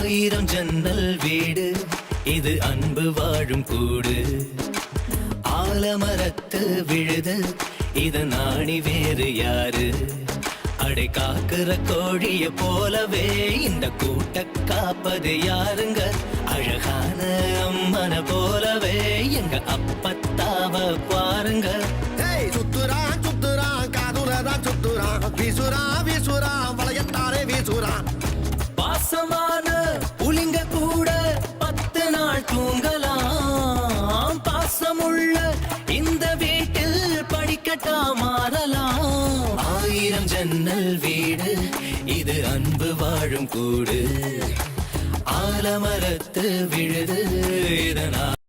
ஆயிரம் ஜன்னல் வீடு. இது அன்பு வாழும் கூடு. ஆலமரத்து விழுது. இது நாணி வேறு யாரு? அடை காக்குற கோழிய போலவே இந்த கூட்ட காப்பது யாருங்க? அழகான அம்மன போலவே எங்க அப்பத்தாவ பாருங்க. ஏய் சுத்துறான் சுத்துறான் காதுலதான் சுத்துறான். வீசுறான் படிக்கட்டா மாறலாம். ஆயிரம் ஜன்னல் வீடு இது அன்பு வாழும் கூடு. ஆலமரத்து விழுது இதனால்